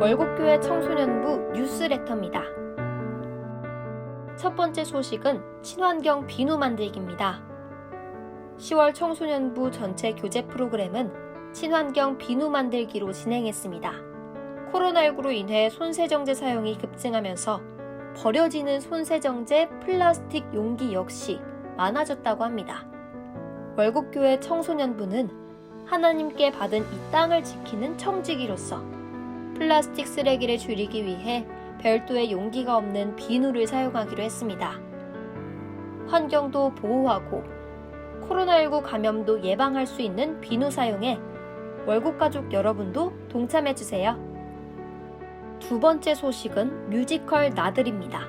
월곡교회 청소년부 뉴스레터입니다. 첫 번째 소식은 친환경 비누 만들기입니다. 10월 청소년부 전체 교재 프로그램은 친환경 비누 만들기로 진행했습니다. 코로나19로 인해 손세정제 사용이 급증하면서 버려지는 손세정제 플라스틱 용기 역시 많아졌다고 합니다. 월곡교회 청소년부는 하나님께 받은 이 땅을 지키는 청지기로서 플라스틱 쓰레기를 줄이기 위해 별도의 용기가 없는 비누를 사용하기로 했습니다. 환경도 보호하고 코로나19 감염도 예방할 수 있는 비누 사용에 월곡 가족 여러분도 동참해 주세요. 두 번째 소식은 뮤지컬 나들입니다.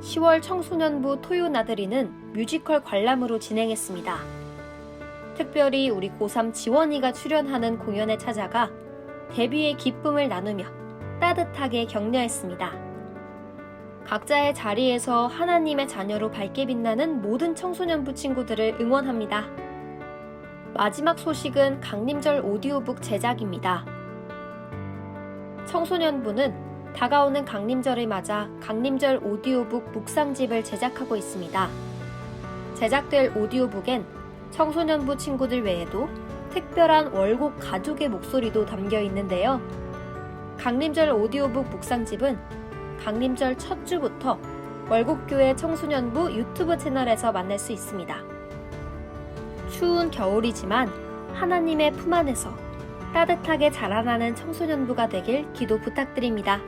10월 청소년부 토요 나들이는 뮤지컬 관람으로 진행했습니다. 특별히 우리 고3 지원이가 출연하는 공연에 찾아가 데뷔의 기쁨을 나누며 따뜻하게 격려했습니다. 각자의 자리에서 하나님의 자녀로 밝게 빛나는 모든 청소년부 친구들을 응원합니다. 마지막 소식은 강림절 오디오북 제작입니다. 청소년부는 다가오는 강림절을 맞아 강림절 오디오북 묵상집을 제작하고 있습니다. 제작될 오디오북엔 청소년부 친구들 외에도 특별한 월곡 가족의 목소리도 담겨 있는데요. 강림절 오디오북 묵상집은 강림절 첫 주부터 월곡교회 청소년부 유튜브 채널에서 만날 수 있습니다. 추운 겨울이지만 하나님의 품 안에서 따뜻하게 자라나는 청소년부가 되길 기도 부탁드립니다.